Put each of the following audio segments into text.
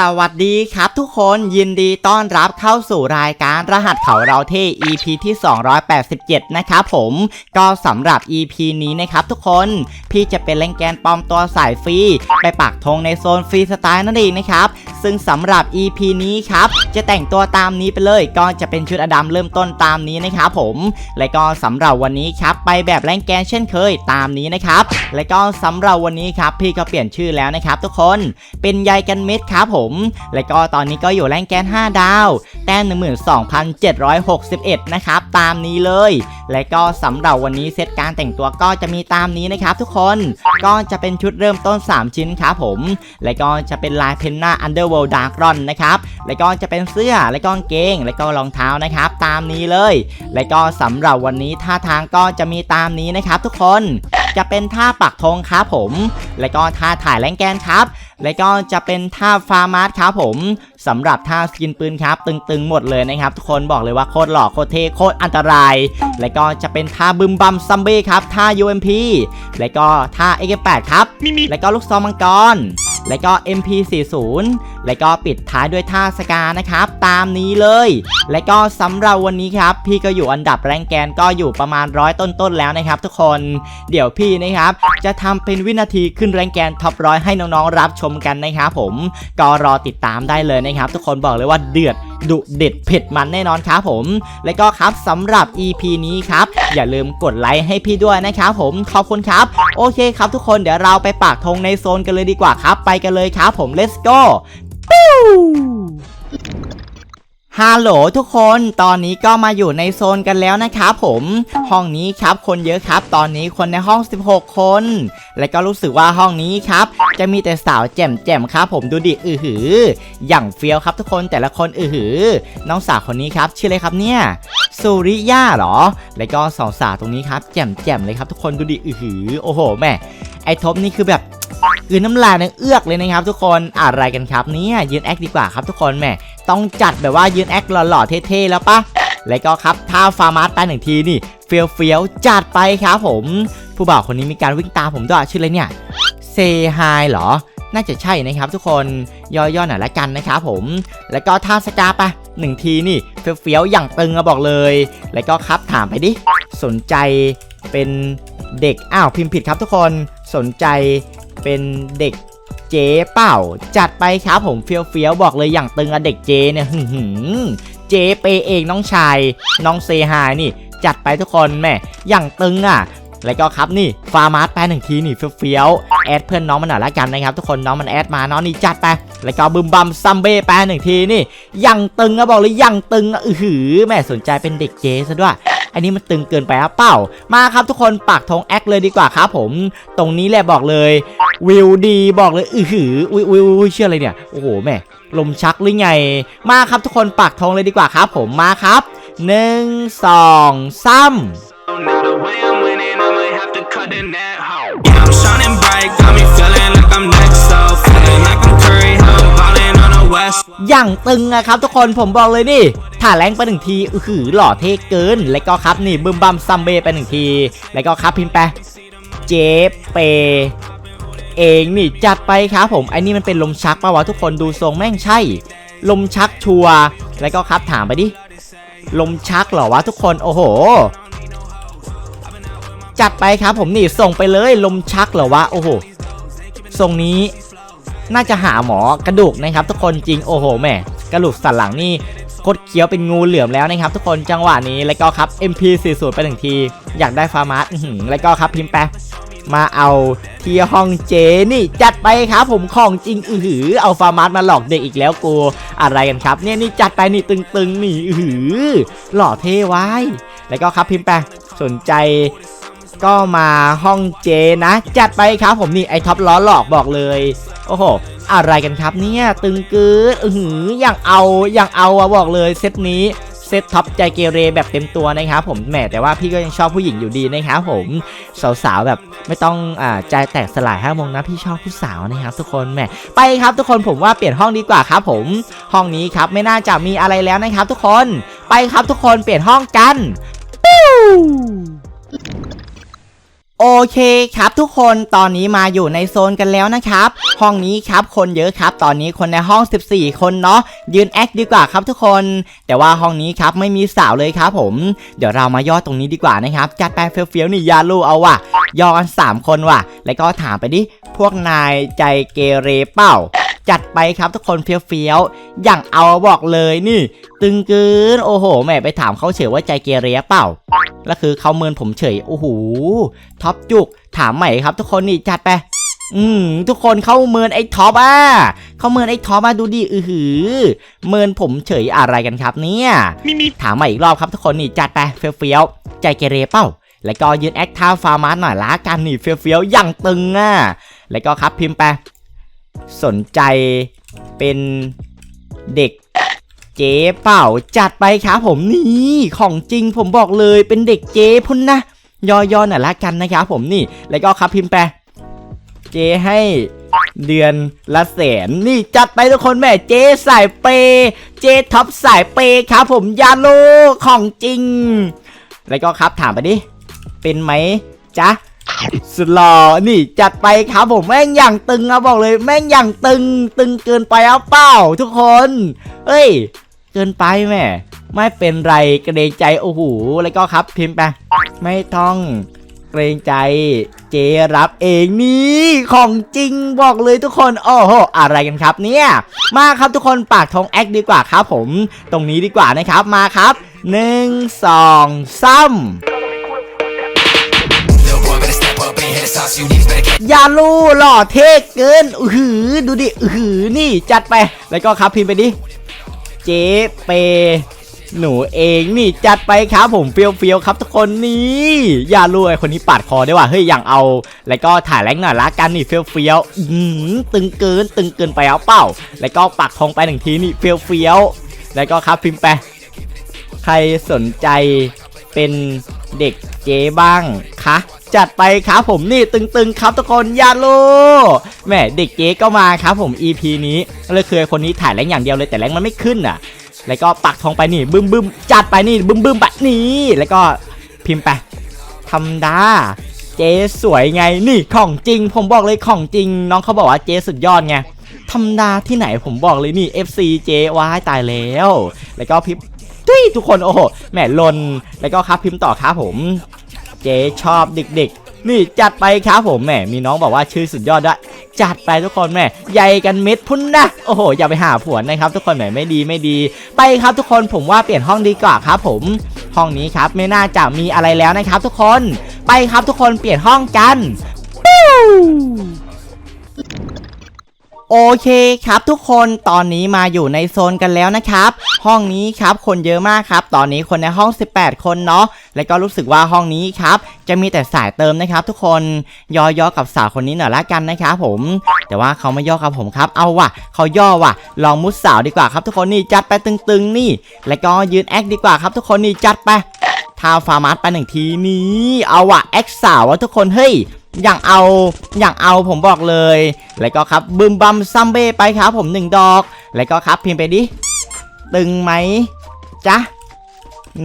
สวัสดีครับทุกคนยินดีต้อนรับเข้าสู่รายการรหัสเขาเราเท่ EP ที่ 287 นะครับผม ก็สำหรับ EP นี้นะครับทุกคน พี่จะเป็นแรงแกนปลอมตัวสายฟรี ไปปักธงในโซนฟรีสไตล์นั่นเองนะครับ ซึ่งสำหรับ EP นี้ครับจะแต่งตัวตามนี้ไปเลยก็จะเป็นชุดอดัมเริ่มต้นตามนี้นะครับผม และก็สำหรับวันนี้ครับไปแบบแรงแกนเช่นเคยตามนี้นะครับ และก็สำหรับวันนี้ครับพี่ก็เปลี่ยนชื่อแล้วนะครับ ทุกคนเป็นใยกันเม็ดครับผม และก็ตอนนี้ก็อยู่แรงแกน 5 ดาว แต้ม12,761 นะครับ ตามนี้เลย และก็สำหรับวันนี้เซตการแต่งตัวก็จะมีตามนี้นะครับทุกคนก็จะเป็นชุดเริ่มต้น 3 ชิ้นครับผม และก็จะเป็นลายเพนนาอันเดอร์เวิลด์ดาร์กรอนะครับ และก็จะเป็นเสื้อ และก็เกง และก็รองเท้านะครับ ตามนี้เลย และก็สำหรับวันนี้ท่าทางก็จะมีตามนี้นะครับ ทุกคน จะเป็นท่าปักธงครับผม และก็ท่าถ่ายแรงแกนครับ และก็จะเป็นท่าฟาร์มาร์ครับผมสำหรับท่าสกินปืนครับ ตึงๆหมดเลยนะครับ ทุกคนบอกเลยว่าโคตรหล่อโคตรเท่โคตรอันตราย และก็จะเป็นท่าบึมบัมซัมเบ้ครับท่า UMP และก็ท่า AK8 ครับ และก็ลูกซองมังกร และก็ MP40 และก็ปิดท้ายด้วยท่าสกานะครับ ตามนี้เลย และก็สำหรับวันนี้ครับ พี่ก็อยู่อันดับแรงแกนก็อยู่ประมาณร้อยต้นๆแล้วนะครับ ทุกคนเดี๋ยวพี่นะครับ จะทำเป็นวินาทีขึ้นแรงแกนท็อปร้อยให้น้องๆรับชมกันนะครับผมก็รอติดตามได้เลยนะครับ ทุกคนบอกเลยว่าเดือด ดุเด็ดเผ็ดมันแน่นอนครับผม และก็ครับสำหรับ EP นี้ครับอย่าลืมกดไลค์ให้พี่ด้วยนะครับผมขอบคุณครับโอเคครับทุกคนเดี๋ยวเราไปปากธงในโซนกันเลยดีกว่าครับ ไปกันเลยครับผม let's go ฮัลโหลทุกคนตอนนี้ก็มาอยู่ในโซนกันแล้วนะครับผม ห้องนี้ครับคนเยอะครับ ตอนนี้คนในห้อง 16 คน และก็รู้สึกว่าห้องนี้ครับ จะมีแต่สาวแจ่มๆครับ ผมดูดิอือหือ อย่างเฟี้ยวครับทุกคนแต่ละคนอือหือ น้องสาวคนนี้ครับ ชื่ออะไรครับเนี่ยสุริยาเหรอ แล้วก็สองสาวตรงนี้ครับแจ่มๆเลยครับทุกคนดูดิอือหือ โอ้โหแม่ ไอทบนี่คือแบบคือน้ำลายนี่ยเอื้อกเลยนะครับ ทุกคนอะไรกันครับเนี่ยยืนแอคดีกว่าครับทุกคนแหม่ต้องจัดแบบว่ายืนแอคหล่อๆเท่ๆแล้วปะแล้วก็ครับถ้าฟาร์มาสไปหนึ่งทีนี่เฟียวเฟียวๆจัดไปครับผม ผู้บ่าวคนนี้มีการวิ่งตามผมด้วยชื่ออะไรเนี่ยเซไฮเหรอ น่าจะใช่นะครับทุกคนย่อๆหน่อยละกันนะครับผม แล้วก็ท่าสกาปะหนึ่งทีนี่เฟี้ยวๆอย่างตึงอะบอกเลย แล้วก็ครับถามไปดิสนใจเป็นเด็กอ้าวพิมพ์ผิดครับทุกคน สนใจเป็นเด็กเจ๊เป่า จัดไปครับผมเฟี้ยวๆบอกเลยอย่างตึงอะเด็กเจเนี่ยหึ่หือเจเปเองน้องชาย น้องเซฮายนี่ จัดไปทุกคนแม่อย่างตึงอะแล้วก็ครับนี่ฟาร์มาร์แปลหนึ่งทีนี่เฟี้ยวๆแอดเพื่อนน้องมันหน่อยละกันนะครับทุกคนน้องมันแอดมาน้องนี่จัดไปแล้วก็บึมบัมซัมเบ้แปลหนึ่งทีนี่ยังตึงอะบอกเลยยังตึงอะอือหือแม่สนใจเป็นเด็กเจซะด้วย อันนี้มันตึงเกินไปครับเปล่า มาครับทุกคนปักทองแอคเลยดีกว่าครับผม ตรงนี้แหละบอกเลยวิวดีบอกเลยอือหืออุ้ยอุ้ยอุ้ยเชื่ออะไรเนี่ยโอ้โหแม่ลมชักหรือไง มาครับทุกคนปักทองเลยดีกว่าครับผมมาครับหนึ่งสองซ้ำ อย่างตึงอะครับทุกคนผมบอกเลยนี่ถ่าแรงไปหนึ่งทีอือหือหล่อเท่เกิน แล้วก็ครับนี่บึมบัมซัมเบไปหนึ่งที แล้วก็ครับพิมพ์ไปเจเปเองนี่จัดไปครับผมไอ้นี่มันเป็นลมชักปะวะทุกคนดูทรงแม่งใช่ ลมชักชัวแล้วก็ครับถามไปดิลมชักเหรอวะทุกคนโอ้โห จัดไปครับผมนี่ส่งไปเลยลมชักเหรอวะโอ้โหทรงนี้ น่าจะหาหมอกระดูกนะครับ ทุกคนจริงโอ้โหแม่กระดูกสันหลังนี่คดเคี้ยวเป็นงูเหลือมแล้วนะครับ ทุกคนจังหวะนี้แล้วก็ครับ MP40 ไปหนึ่งที อยากได้ฟาร์มาสอื้อหือแล้วก็ครับพิมพ์ไปมาเอาที่ห้องเจนี่ จัดไปครับผมของจริงอือหือเอาฟาร์มาสมาหลอกเด็กอีกแล้วกูอะไรกันครับ เนี่ยนี่จัดไปนี่ตึงๆนี่อือหือหล่อเท่ไว้ แล้วก็ครับพิมพ์ไปสนใจ ก็มาห้องเจนะ จัดไปครับผมนี่ไอท็อปล้อหลอกบอกเลย โอ้โห อะไรกันครับเนี่ย ตึงกืดอือหืออย่างเอาอย่างเอาอะบอกเลยเซตนี้เซตท็อปใจเกเรแบบเต็มตัวนะครับผมแหมแต่ว่าพี่ก็ยังชอบผู้หญิงอยู่ดีนะครับผมสาวๆแบบไม่ต้องอ่าใจแตกสลายห้าโมงนะพี่ชอบผู้สาวนะครับทุกคนแหมไปครับทุกคนผมว่าเปลี่ยนห้องดีกว่าครับผมห้องนี้ครับไม่น่าจะมีอะไรแล้วนะครับ ทุกคนไปครับทุกคนเปลี่ยนห้องกันปิ้ว โอเคครับทุกคนตอนนี้มาอยู่ในโซนกันแล้วนะครับ ห้องนี้ครับคนเยอะครับ ตอนนี้คนในห้อง 14 คนเนาะยืนแอคดีกว่าครับทุกคน แต่ว่าห้องนี้ครับไม่มีสาวเลยครับ ผม เดี๋ยวเรามาย่อตรงนี้ดีกว่านะครับ จัดไปเฟี้ยวๆนี่ยาลูเอาว่ะย่อกัน3คนว่ะ แล้วก็ถามไปดิพวกนายใจเกเรเปล่า จัดไปครับทุกคนเฟี้ยวๆ อย่างเอาบอกเลยนี่ ตึงเกินโอ้โหแหม่ไปถามเขาเฉยว่าใจเกเรเปล่า แล้วคือเขาเมินผมเฉยโอ้โหท็อปจุกถามใหม่ครับ ทุกคนนี่จัดไปอืมทุกคนเขาเมินไอ้ท็อปอะเขาเมินไอ้ท็อปมาดูดิอือหือ เมินผมเฉยอะไรกันครับเนี่ยถามใหม่อีกรอบครับทุกคนนี่จัดไปเฟี้ยวๆใจเกเรเป้า แล้วก็ยืนแอคท่าฟาร์มาสหน่อยละกันนี่เฟี้ยวๆอย่างตึงอะแล้วก็ครับพิมพ์ไป สนใจเป็นเด็กเจ๊เป่าจัดไปครับผมนี่ของจริงผมบอกเลยเป็นเด็กเจ๊พุ่นนะยอๆหน่อยละกันนะครับผมนี่ แล้วก็ครับพิมพ์ไปเจ๊ให้เดือนละแสนนี่จัดไปทุกคนแม่เจ๊สายเปย์เจ๊ท็อปสายเปย์ครับผมยาโลของจริง แล้วก็ครับถามไปดิเป็นไหมจ๊ะ สุดหล่อนี่จัดไปครับผมแม่งอย่างตึงอะบอกเลย แม่งอย่างตึงตึงเกินไปเอาเปล่าทุกคนเฮ้ย เกินไปแม่ไม่เป็นไรเกรงใจโอ้โหแล้วก็ครับพิมพ์ไปไม่ต้องเกรงใจเจรับเองนี่ของจริงบอกเลยทุกคนโอ้โหอะไรกันครับเนี่ยมาครับทุกคนปากทองแอคดีกว่าครับผม ตรงนี้ดีกว่านะครับมาครับหนึ่งสองสา catch ยาลูหล่อเท่เกินอือหือดูดิอือหือนี่จัดไป แล้วก็ครับพิมพ์ไปดิ เจเป หนูเองนี่จัดไปครับผมเฟี้ยวเฟียวๆครับทุกคนนี่อย่าลูไอคนนี้ปาดคอได้ว่ะเฮ้ยอย่างเอา แล้วก็ถ่ายแรงหน่อยละกันนี่เฟี้ยวเฟียวๆอื้อหือตึงเกินตึงเกินไปเอาเปล่า แล้วก็ปักทองไปหนึ่งทีนี่เฟี้ยวเฟียวๆแล้วก็ครับพิมพ์ไปใครสนใจเป็นเด็กเจ๊บ้างคะ จัดไปครับผมนี่ตึงๆครับทุกคนยาโลแหม่เด็กเจ๊ก็มาครับผม EP นี้เลยเคือคนนี้ถ่ายแรงอย่างเดียวเลยแต่แรงมันไม่ขึ้นอะ แล้วก็ปักทองไปนี่บึ้มบึมจัดไปนี่บึ้มบึมไปนี่แล้วก็พิมพ์ไปธรรมดาเจ๊สวยไงนี่ของจริง ผมบอกเลยของจริง น้องเขาบอกว่าเจ๊สุดยอดไงธรรมดาที่ไหนผมบอกเลยนี่ FC เจว้ายตายแล้ว แล้วก็พิมพ์ทุยทุกคนโอ้โหแหมลนแล้วก็ครับพิมพ์ต่อครับผม เจ๊ชอบเด็กๆ นี่จัดไปครับผมแหมมีน้องบอกว่าชื่อสุดยอดด้วยจัดไปทุกคนแม่ใหญ่กันเม็ดพุ่นนะโอ้โหอย่าไปหาผัวนะครับ ทุกคนแหมไม่ดีไม่ดี ไปครับทุกคนผมว่าเปลี่ยนห้องดีกว่าครับ ผม ห้องนี้ครับไม่น่าจะมีอะไรแล้วนะครับ ทุกคนไปครับทุกคนเปลี่ยนห้องกันปิ้ว โอเคครับทุกคนตอนนี้มาอยู่ในโซนกันแล้วนะครับ ห้องนี้ครับคนเยอะมากครับ ตอนนี้คนในห้อง 18 คนเนาะแล้วก็รู้สึกว่าห้องนี้ครับจะมีแต่สายเติมนะครับ ทุกคนย่อๆกับสาวคนนี้หน่อยละกันนะครับผม แต่ว่าเขาไม่ย่อกับผมครับ เอาว่ะเขาย่อว่ะ ลองมุดสาวดีกว่าครับ ทุกคนนี่จัดไปตึงๆนี่ แล้วก็ยืนแอคดีกว่าครับ ทุกคนนี่จัดไปทาฟาร์มัสไปหนึ่งทีนี้เอาว่ะแอคสาวว่ะทุกคนเฮ้ย อย่างเอาอย่างเอาผมบอกเลย แล้วก็ครับบึมบัมซัมเบ้ไปครับผมหนึ่งดอก แล้วก็ครับพิมพ์ไปดิ ตึงไหมจ๊ะ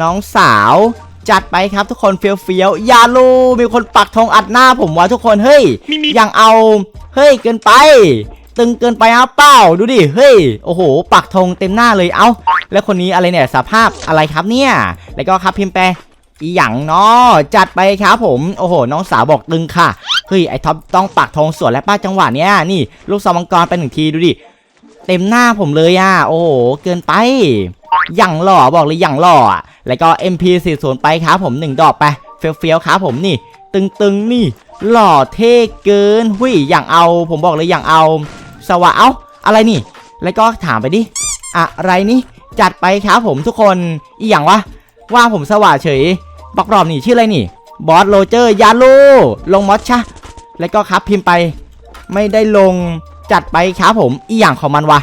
น้องสาวจัดไปครับทุกคนเฟี้ยวเฟี้ยวๆอยาลูมีคนปักธงอัดหน้าผมวะทุกคนเฮ้ยอย่างเอาเฮ้ยเกินไป ตึงเกินไปเอาเป้าดูดิเฮ้ยโอ้โห ปักธงเต็มหน้าเลยเอ้า แล้วคนนี้อะไรเนี่ยสภาพอะไรครับเนี่ย แล้วก็ครับพิมพ์ไป อีหยังเนาะจัดไปครับผมโอ้โห น้องสาวบอกตึงค่ะเฮ้ยไอท็อปต้องปักธงสวนและป้าจังหวะเนี้ยนี่ ลูกซองมังกรไปหนึ่งทีดูดิเต็มหน้าผมเลยอะโอ้โหเกินไปอย่างหล่อบอกเลยอย่างหล่อแล้วก็ MP40 ไปครับผมหนึ่งดอกไปเฟี้ยวๆครับผมนี่ ตึงๆนี่ หล่อเท่เกินหุยอย่างเอา ผมบอกเลยอย่างเอา สวะเอ้าอะไรนี่ แล้วก็ถามไปดิอะไรนี่จัดไปครับผมทุกคนอีหยังวะว่าผมสว่าเฉย บอกรอบนี่ชื่ออะไรนี่บอสโรเจอร์ยาลูลงมอสชะแล้วก็ครับพิมพ์ไปไม่ได้ลงจัดไปครับผมอีหยังของมันวะ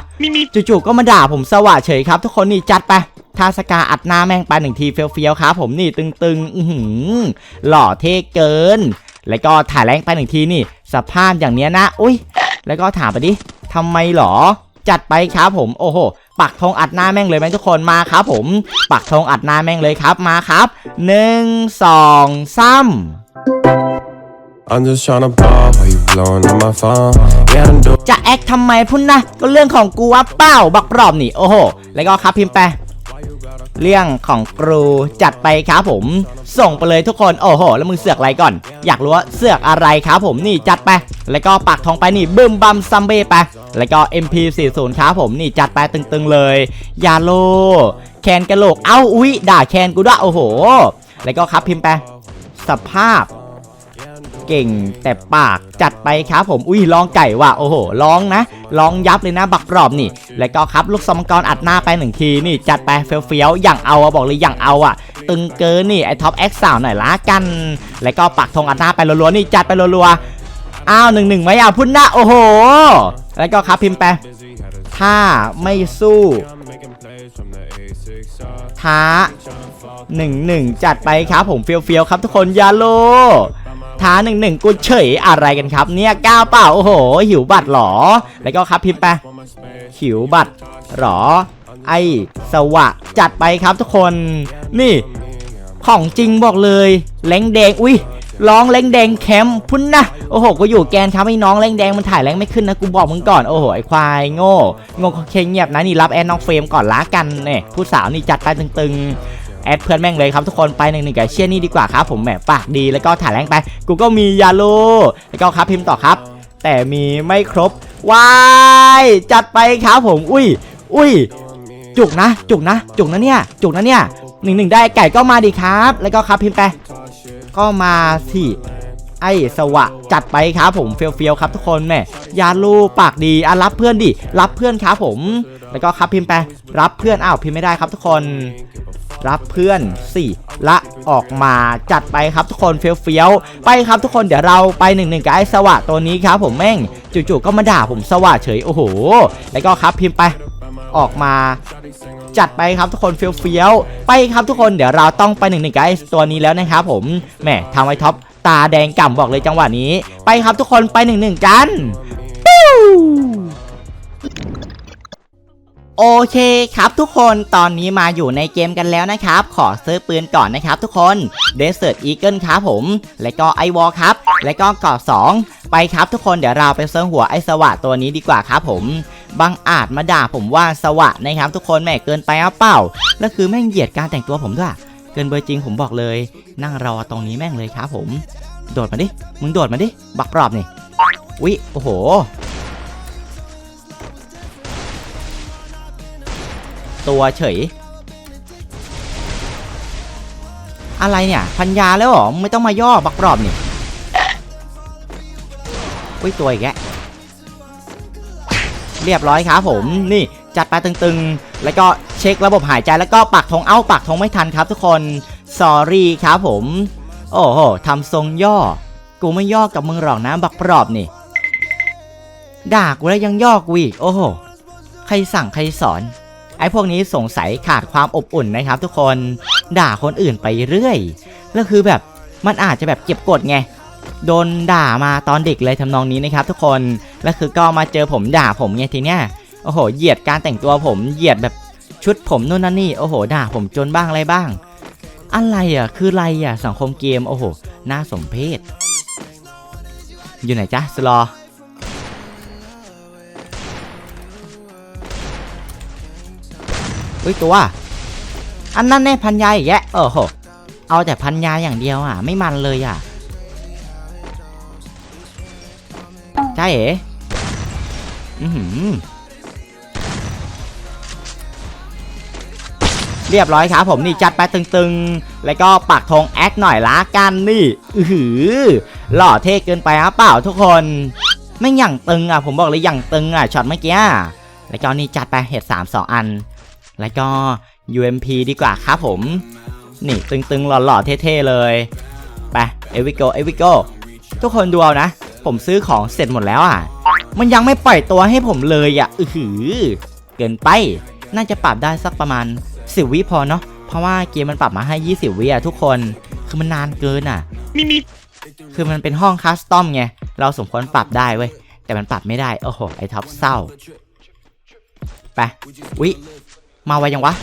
จู่ๆก็มาด่าผมสว่าเฉยครับ ทุกคนนี่จัดไปทาสกาอัดหน้าแม่งไปหนึ่งทีเฟี้ยวๆครับผมนี่ตึงๆ อือหือหล่อเท่เกิน แล้วก็ถ่ายแรงไปหนึ่งทีนี่สภาพอย่างเนี้ยนะ อุ้ยแล้วก็ถามไปดิทำไมหรอ จัดไปครับผมโอ้โหปักธงอัดหน้าแม่งเลยไหมทุกคนมาครับผมปักธงอัดหน้าแม่งเลยครับมาครับหนึ่งสองสาม I'm just tryna ball while you blowing on my phone. Yeah, I'm doing. จะแอคทำไมพุ่นนะ ก็เรื่องของกูว่าเป้าบักปรอบนี่ โอ้โห แล้วก็ครับพิมพ์ไป เรื่องของครูจัดไปครับผม ส่งไปเลยทุกคนโอ้โห แล้วมึงเสือกอะไรก่อน อยากรู้ว่าเสือกอะไรครับผมนี่จัดไป แล้วก็ปักทองไปนี่บึ้มบัมซัมเบ้ไป แล้วก็ MP40 ครับผมนี่จัดไปตึงๆเลยยาโล แคนกะโหลกเอ้าอุ๊ยด่าแคนกูด้วยโอ้โห แล้วก็ครับพิมพ์ไปสภาพ เก่งแต่ปากจัดไปครับผมอุ้ยร้องไก่ว่ะโอ้โหร้องนะร้องยับเลยนะบักปรอบนี่ แล้วก็ครับลูกสมกรอัดหน้าไปหนึ่งทีนี่จัดไปเฟี้ยวๆอย่างเอาอะบอกเลยอย่างเอาอะตึงเกินนี่ไอท็อปแอคสาวหน่อยละกัน แล้วก็ปักธงอัดหน้าไปรัวๆนี่จัดไปรัวๆอ้าวหนึ่งหนึ่งไหมอะพุ่นหน้าโอ้โห แล้วก็ครับพิมพ์ไปถ้าไม่สู้ท้าหนึ่งหนึ่งจัดไปครับผมเฟี้ยวๆครับทุกคนยาโล ท้าหนึ่งหนึ่งกูเฉยอะไรกันครับ เนี่ยก้าวเปล่าโอ้โห หิวบัตรหรอ แล้วก็ครับพิมพ์ไปหิวบัตรหรอ ไอสวะจัดไปครับทุกคน นี่ ของจริงบอกเลยแรงแดงอุ้ยร้องแรงแดงแคมป์พุ่นนะโอ้โหกูอยู่แกนครับไอ้น้องแรงแดงมันถ่ายแรงไม่ขึ้นนะกูบอกมึงก่อนโอ้โหไอ้ควายโง่โง่เคเงียบนะนี่รับแอนน้องเฟรมก่อนละกันเนี่ยผู้สาวนี่จัดไปตึงๆ แอดเพื่อนแม่งเลยครับทุกคนไปหนึ่งหนึ่งกับเชียนี่ดีกว่าครับผมแหมปากดีแล้วก็ถ่ายแรงไป กูก็มียาโลแล้วก็ครับพิมพ์ต่อครับ แต่มีไม่ครบวายจัดไปครับผม อุ้ยอุ้ยจุกนะ จุกนะ จุกนะเนี่ย จุกนะเนี่ยหนึ่งหนึ่งได้ไก่ก็มาดีครับ แล้วก็ครับพิมพ์ไปก็มาที่ไอ้สวะจัดไปครับผมเฟียวๆครับทุกคนแม่ยาลูปากดีอะรับเพื่อนดิรับเพื่อนครับผม แล้วก็ครับพิมพ์ไปรับเพื่อนอ้าวพิมพ์ไม่ได้ครับทุกคน รับเพื่อนสี่ละออกมาจัดไปครับทุกคนเฟี้ยวๆไปครับทุกคนเดี๋ยวเราไปหนึ่งหนึ่งกับไอ้สวะตัวนี้ครับผมแม่งจู่ๆก็มาด่าผมสวะเฉยโอ้โห แล้วก็ครับพิมพ์ไปออกมาจัดไปครับทุกคนเฟี้ยวๆไปครับทุกคนเดี๋ยวเราต้องไปหนึ่งหนึ่งกับไอ้ตัวนี้แล้วนะครับผมแหมทำไว้ท็อปตาแดงก่ำบอกเลยจังหวะนี้ ไปครับทุกคนไปหนึ่งหนึ่งกันปิ้ว โอเคครับทุกคนตอนนี้มาอยู่ในเกมกันแล้วนะครับ ขอซื้อปืนก่อนนะครับทุกคน Desert Eagle ครับผม และก็ไอวอลครับ และก็เกาะ2ไปครับทุกคนเดี๋ยวเราไปเซิร์ฟหัวไอสวะตัวนี้ดีกว่าครับผมบางอาจมาด่าผมว่าสวะนะครับ ทุกคนแม่เกินไปอะเปล่า แล้วคือแม่งเหยียดการแต่งตัวผมด้วยเกินเบอร์จริงผมบอกเลย นั่งรอตรงนี้แม่งเลยครับผม โดดมาดิ มึงโดดมาดิ บักปรอบนี่วิโอ้โห ตัวเฉย อะไรเนี่ย พันยาแล้วหรอ ไม่ต้องมาย่อบักปรอบนี่อุ้ยตัวอีกแกเรียบร้อยครับผมนี่จัดไปตึงๆ แล้วก็เช็คระบบหายใจแล้วก็ปักธงเอ้าปักธงไม่ทันครับทุกคนสอรี่ครับผม โอ้โหทำทรงย่อ กูไม่ย่อกับมึงหรอกนะบักปรอบนี่ ด่ากูแล้วยังย่อกูอีก โอ้โห ใครสั่งใครสอน ไอ้พวกนี้สงสัยขาดความอบอุ่นนะครับทุกคนด่าคนอื่นไปเรื่อยแล้วคือแบบมันอาจจะแบบเก็บกดไงโดนด่ามาตอนเด็กเลยทำนองนี้นะครับทุกคนแล้วคือก็มาเจอผมด่าผมไงทีเนี้ยโอ้โหเหยียดการแต่งตัวผมเหยียดแบบชุดผมนู่นนั่นนี่โอ้โหด่าผมจนบ้างอะไรบ้าง อะไรอะคืออะไรอะสังคมเกมโอ้โหน่าสมเพชอยู่ไหนจ๊ะสลอ อุ้ยตัว อันนั้นแน่พันยาอีกแยะเออโหเอาแต่พันยาอย่างเดียวอะ ไม่มันเลยอะใช่เอ๋อือหือเรียบร้อยครับผมนี่จัดไปตึงๆ แล้วก็ปักธงแอคหน่อยละกันนี่ อือหือหล่อเท่เกินไปอะเปล่าทุกคนไม่อย่างตึงอะผมบอกเลยอย่างตึงอะช็อตเมื่อกี้แล้วก็นี่จัดไปเห็ดสามสองอัน แล้วก็ UMP ดีกว่าครับผม นี่ตึงๆ หล่อๆ เท่ๆ เลย ไปเอวิโกเอวิโกทุกคนดูเอานะ ผมซื้อของเสร็จหมดแล้วอะ มันยังไม่ปล่อยตัวให้ผมเลยอะ อือหือ เกินไป น่าจะปรับได้สักประมาณ 10 วิพอเนาะ เพราะว่าเกมมันปรับมาให้ 20 วิอะทุกคน คือมันนานเกินอะคือมันเป็นห้องคัสตอมไง เราสมควรปรับได้เว้ย แต่มันปรับไม่ได้ โอ้โห ไอท็อปเศร้า ไปวิ มาไวยังวะ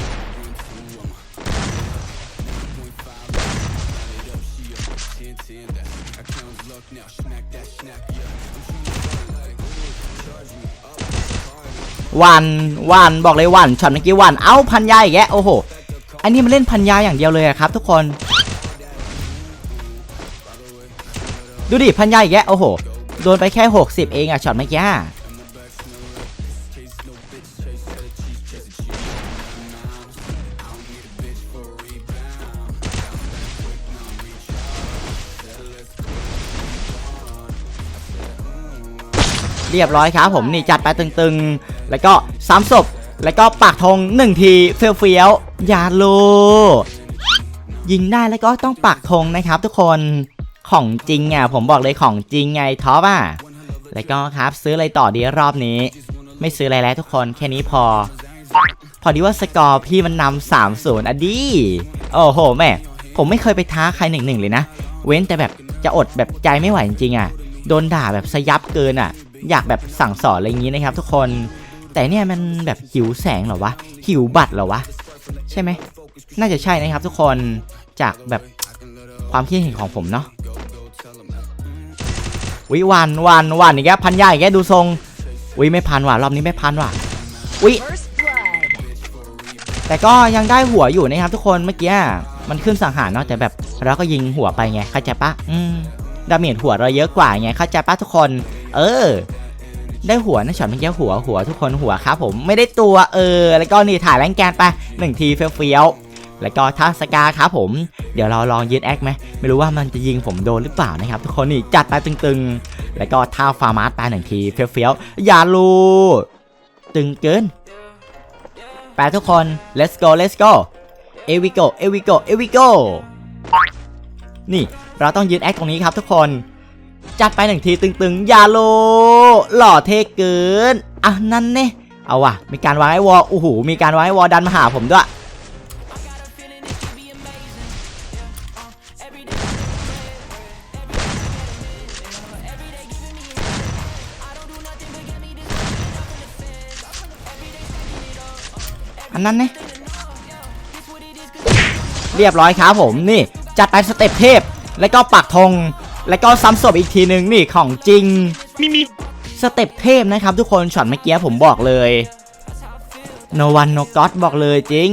วันวันบอกเลยวันช็อตเมื่อกี้วันเอ้าพันยาอีกแกโอ้โห อันนี้มันเล่นพันยาอย่างเดียวเลยครับ ทุกคน ดูดิพันยาอีกแกโอ้โห โดนไปแค่ 60 เองอะช็อตเมื่อกี้ เรียบร้อยครับผมนี่จัดไปตึงๆ แล้วก็ซ้ำศพแล้วก็ปากธงหนึ่งทีเฟี้ยวๆอย่าโลยิงได้แล้วก็ต้องปักธงนะครับ ทุกคนของจริงอะผมบอกเลยของจริงไงท็อปอะแล้วก็ครับซื้ออะไรต่อดีรอบนี้ ไม่ซื้ออะไรแล้วทุกคนแค่นี้พอ พอดีว่าสกอร์พี่มันนำสามศูนย์อะดีโอ้โหแม่ผมไม่เคยไปท้าใครหนึ่งหนึ่งเลยนะ เว้นแต่แบบจะอดแบบใจไม่ไหวจริงๆอะ โดนด่าแบบสยับเกินอะ อยากแบบสั่งสอนอะไรอย่างนี้นะครับทุกคน แต่เนี่ยมันแบบหิวแสงเหรอวะ หิวบัตรเหรอวะ ใช่ไหม น่าจะใช่นะครับทุกคน จากแบบความคิดเห็นของผมเนาะ วิวันวันวันอีกแกพันยาอีกแกดูทรงวิไม่พันว่ะรอบนี้ไม่พันว่ะวิแต่ก็ยังได้หัวอยู่นะครับทุกคนเมื่อกี้มันขึ้นสังหารเนาะแต่แบบเราก็ยิงหัวไปไงเข้าใจปะอืมดาเมจหัวเราเยอะกว่าไงเข้าใจปะทุกคน เออ ได้หัวนะช็อตเมื่อกี้หัวหัวทุกคนหัวครับผมไม่ได้ตัวเออ แล้วก็นี่ถ่ายแรงแกนไปหนึ่งทีเฟี้ยวๆแล้วก็ท่าสกาครับผม เดี๋ยวเราลองยืดแอคไหมไม่รู้ว่ามันจะยิงผมโดนหรือเปล่านะครับ ทุกคนนี่จัดไปตึงๆ แล้วก็ท่าฟาร์มาสไปหนึ่งทีเฟี้ยวๆอย่าลูตึงเกินไปทุกคน let's go let's go เอวิโกเอวิโกเอวิโกนี่ เราต้องยืนแอคตรงนี้ครับทุกคน จัดไปหนึ่งทีตึงๆอย่าโล หล่อเท่เกิน อะ นั่นเนี่ยเอาว่ะ มีการวางไอ้วอโอ้โห มีการวางไอ้วอดันมาหาผมด้วย อันนั้นเนี่ยเรียบร้อยครับผม นี่ จัดไปสเต็ปเทพ แล้วก็ปักธง แล้วก็ซ้ำศพอีกทีหนึ่งนี่ของจริงสเต็ปเทพนะครับทุกคนช็อตเมื่อกี้ผมบอกเลย no one no god บอกเลยจริง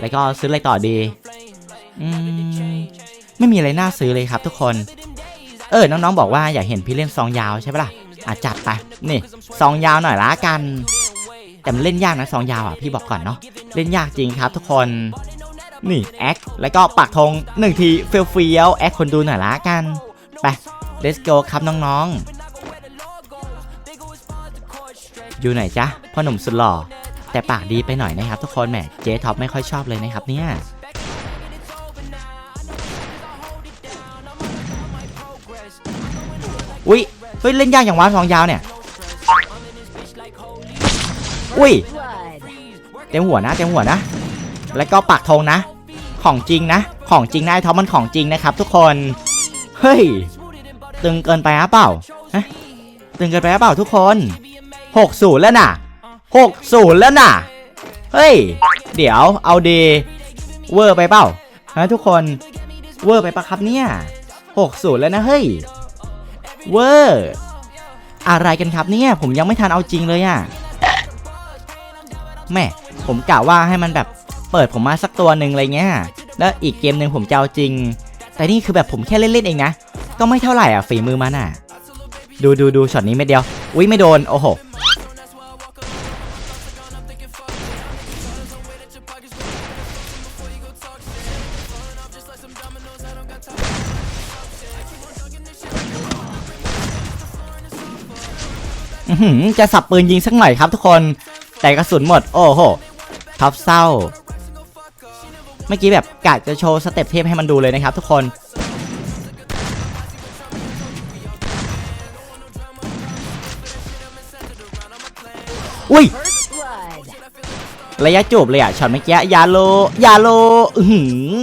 แล้วก็ซื้ออะไรต่อดีอืมไม่มีอะไรน่าซื้อเลยครับทุกคน เออน้องๆบอกว่าอยากเห็นพี่เล่นซองยาวใช่ปะล่ะอาจัดไปนี่ซองยาวหน่อยละกัน แต่มันเล่นยากนะซองยาวอะพี่บอกก่อนเนาะเล่นยากจริงครับทุกคน นี่แอคแล้วก็ปักธงหนึ่งทีเฟียวเฟียวๆแอคคนดูหน่อยละกัน ไป let's go ครับน้องๆ อยู่ไหนจ๊ะพ่อหนุ่มสุดหล่อ แต่ปากดีไปหน่อยนะครับทุกคนแหมเจ๊ท็อปไม่ค่อยชอบเลยนะครับเนี่ยอุ้ยเฮ้ยเล่นยากอย่างวะซองยาวเนี่ย อุ้ยเต็มหัวนะเต็มหัวนะ แล้วก็ปักธงนะ ของจริงนะ ของจริงนะไอ้ท็อปมันของจริงนะครับทุกคน เฮ้ย ตึงเกินไปหรือเปล่าฮะตึงเกินไปหรือเปล่าทุกคนหกศูนย์แล้วน่ะหกศูนย์แล้วน่ะ เฮ้ย เดี๋ยวเอาดีเวอร์ไปเปล่าฮะทุกคนเวอร์ไปปะครับเนี่ยหกศูนย์แล้วนะเฮ้ย เวอร์อะไรกันครับเนี่ย ผมยังไม่ทันเอาจริงเลยอะแม่ผมกะว่าให้มันแบบ เปิดผมมาสักตัวหนึ่งอะไรเงี้ย แล้วอีกเกมหนึ่งผมจะเอาจริง แต่นี่คือแบบผมแค่เล่นๆเองนะ ก็ไม่เท่าไหร่อะฝีมือมันอะ ดูดูดูช็อตนี้ไม่เดียว อุ้ยไม่โดน โอ้โห จะสับปืนยิงสักหน่อยครับทุกคน แต่กระสุนหมด โอ้โหท็อปเศร้า เมื่อกี้แบบกะจะโชว์สเต็ปเทพให้มันดูเลยนะครับทุกคนอุ้ยระยะจูบเลยอะช็อตเมื่อกี้ยาโลยาโลอือหือ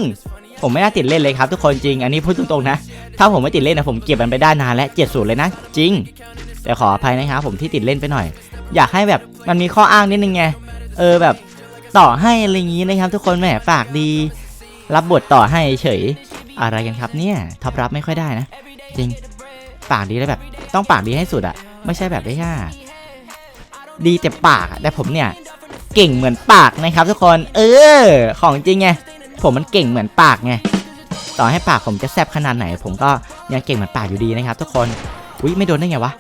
ผมไม่น่าติดเล่นเลยครับทุกคนจริง อันนี้พูดตรงๆนะ ถ้าผมไม่ติดเล่นนะผมเก็บมันไปได้นานและเจ็ดศูนย์เลยนะ จริง แต่ขออภัยนะครับผมที่ติดเล่นไปหน่อย อยากให้แบบมันมีข้ออ้างนิดนึงไง เออแบบ ต่อให้อะไรอย่างนี้นะครับ ทุกคนแหมปากดี รับบทต่อให้เฉยอะไรกันครับเนี่ยท็อปรับไม่ค่อยได้นะ จริงปากดีแล้วแบบ ต้องปากดีให้สุดอะไม่ใช่แบบได้ยากดีแต่ปากแต่ผมเนี่ย เก่งเหมือนปากนะครับ ทุกคน เออ ของจริงไงผมมันเก่งเหมือนปากไงต่อให้ปากผมจะแซบขนาดไหน ผมก็ยังเก่งเหมือนปากอยู่ดีนะครับ ทุกคนอุ้ยไม่โดนได้ไงวะ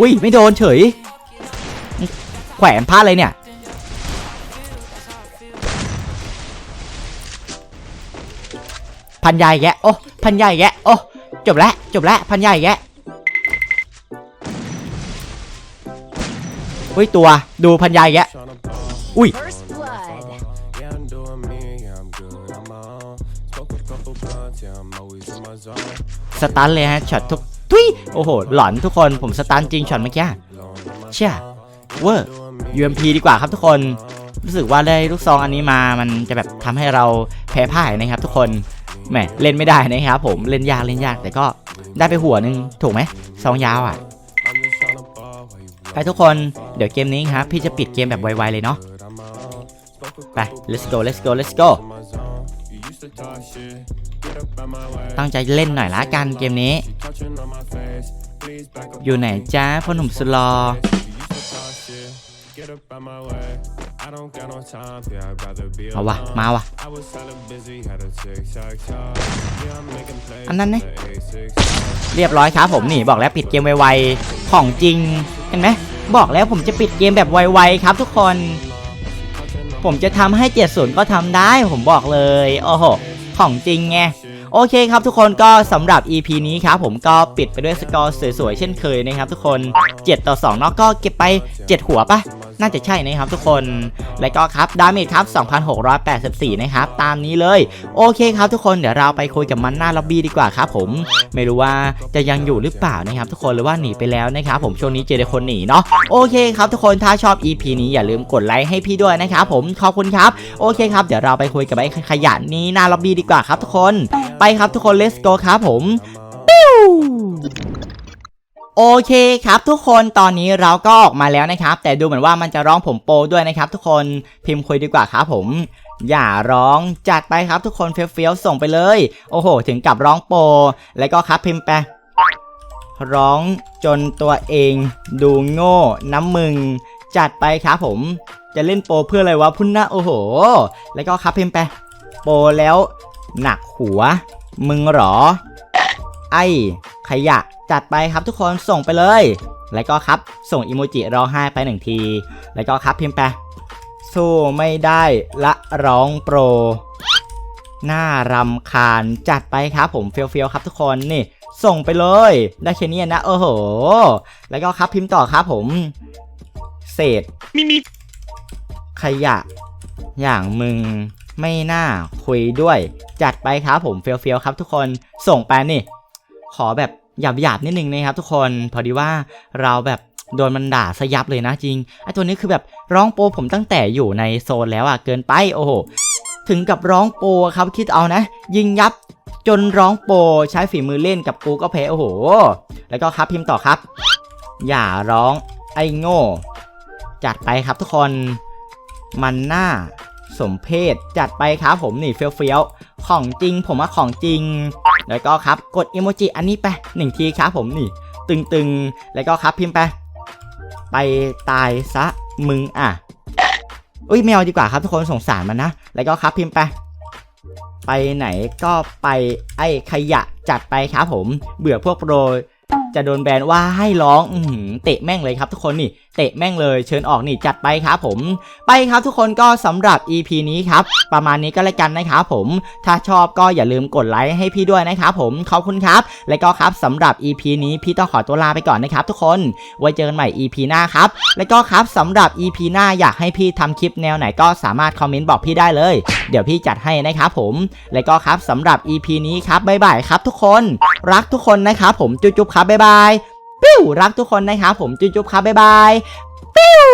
อุ้ยไม่โดนเฉย แขวนพลาดเลยเนี่ย พันใหญ่แยะโอ้พันใหญ่แยะโอ้จบแล้วจบแล้วพันใหญ่แยะเฮ้ยตัวดูพันใหญ่แยะ Tryna ball. Ui. First blood. Yeah, I'm doing me, yeah, I'm good on my own. Smoke a couple blunts, yeah, I'm always in my zone. สตันเลยฮะช็อตทุกทุยโอ้โห หลอนทุกคนผมสตันจริงช็อตเมื่อกี้เชี่ยเวอร์ UMP ดีกว่าครับทุกคน รู้สึกว่าได้ลูกซองอันนี้มามันจะแบบทำให้เราแพ้พ่ายนะครับทุกคน แหมเล่นไม่ได้นะครับผมเล่นยากเล่นยากแต่ก็ได้ไปหัวหนึ่งถูกไหมซองยาวอะไปทุกคนเดี๋ยวเกมนี้ครับพี่จะปิดเกมแบบไวๆเลยเนาะไป let's go let's go let's go ตั้งใจเล่นหน่อยละกันเกมนี้ อยู่ไหนจ้าพ่อหนุ่มสุดอ You used to talk shit, get up out my way. I don't got no time, yeah, I'd rather be เอาวะ alone. มาวะ I was hella busy, had a tic tac toe. Yeah, I'm making plays อันนั้นเนี่ย with the A6. เรียบร้อยครับผมนี่บอกแล้วปิดเกมไวๆของจริงเห็นไหมบอกแล้วผมจะปิดเกมแบบไวๆครับทุกคน ผมจะทำให้70ก็ทำได้ผมบอกเลยโอ้โหของจริงไงโอเคครับทุกคนก็สำหรับ EP นี้ครับผมก็ปิดไปด้วยสกอร์สวยๆเช่นเคยนะครับทุกคน 7 ต่อ 2เนาะก็เก็บไป 7 หัวปะ น่าจะใช่นะครับทุกคน และก็ครับดาเมจครับ 2,684 นะครับ ตามนี้เลย โอเคครับทุกคนเดี๋ยวเราไปคุยกับมันหน้าล็อบบี้ดีกว่าครับผม ไม่รู้ว่าจะยังอยู่หรือเปล่านะครับ ทุกคนหรือว่าหนีไปแล้วนะครับผมช่วงนี้เจอคนหนีเนาะโอเคครับทุกคนถ้าชอบ EP นี้อย่าลืมกดไลค์ให้พี่ด้วยนะครับผมขอบคุณครับโอเคครับเดี๋ยวเราไปคุยกับไอ้ขยะนี้หน้าล็อบบี้ดีกว่าครับทุกคนไปครับทุกคน let's go ครับผมปิ้ว โอเคครับทุกคนตอนนี้เราก็ออกมาแล้วนะครับ แต่ดูเหมือนว่ามันจะร้องผมโปด้วยนะครับทุกคนพิมพ์คุยดีกว่าครับผม อย่าร้องจัดไปครับทุกคนเฟี้ยวๆส่งไปเลย โอ้โห ถึงกับร้องโป แล้วก็ครับพิมพ์ไปร้องจนตัวเองดูโง่น้ำมึง จัดไปครับผม จะเล่นโปเพื่ออะไรวะพุ่นนะโอ้โห แล้วก็ครับพิมพ์ไปโปแล้ว หนักหัว มึงหรอ ไอ ขยะ จัดไปครับทุกคนส่งไปเลย แล้วก็ครับส่งอิโมจิร้องไห้ไปหนึ่งที แล้วก็ครับพิมพ์ไปสู้ไม่ได้ละร้องโปร น่ารำคาญจัดไปครับผมเฟี้ยวๆครับทุกคนนี่ส่งไปเลยได้แค่นี้นะโอ้โห แล้วก็ครับพิมพ์ต่อครับผม เศษขยะ อย่างมึงไม่น่าคุยด้วย จัดไปครับผมเฟี้ยวๆครับทุกคนส่งไปนี่ ขอแบบหยาบๆนิดนึงนะครับทุกคนพอดีว่าเราแบบโดนมันด่าสยับเลยนะจริงไอตัวนี้คือแบบร้องโปผมตั้งแต่อยู่ในโซนแล้วอะเกินไปโอ้โหถึงกับร้องโปครับคิดเอานะ ยิงยับจนร้องโปใช้ฝีมือเล่นกับกูก็แพ้โอ้โห แล้วก็ครับพิมพ์ต่อครับ อย่าร้องไอ้โง่ จัดไปครับทุกคนมันหน่าสมเพศจัดไปครับผมนี่เฟี้ยว ของจริง ผมว่าของจริง แล้วก็ครับกดอิโมจิอันนี้ไปหนึ่งทีครับผมนี่ ตึงๆ แล้วก็ครับพิมพ์ไป ไปตายซะมึงอะอุ้ยไม่เอาดีกว่าครับทุกคนสงสารมันนะ แล้วก็ครับพิมพ์ไป ไปไหนก็ไปไอ้ขยะจัดไปครับผม เบื่อพวกโปรจะโดนแบนว่าให้ร้องอืเตะแม่งเลยครับทุกคนนี่เตะแม่งเลยเชิญออกนี่จัดไปครับผม ไปครับทุกคนก็สำหรับ EP นี้ครับประมาณนี้ก็แล้วกันนะครับผม ถ้าชอบก็อย่าลืมกดไลค์ให้พี่ด้วยนะครับผมขอบคุณครับ และก็ครับสำหรับ EP นี้พี่ต้องขอตัวลาไปก่อนนะครับทุกคนไว้เจอกันใหม่ EP หน้าครับแล้วก็ครับสำหรับ EP หน้าอยากให้พี่ทำคลิปแนวไหนก็สามารถคอมเมนต์บอกพี่ได้เลย เดี๋ยวพี่จัดให้นะครับผม และก็ครับสำหรับ EP นี้ครับบ๊ายบายครับทุกคน รักทุกคนนะครับผมจุ๊บๆครับบ๊ายบายปิ้วรักทุกคนนะครับผมจุ๊บๆครับบ๊ายบายปิ้ว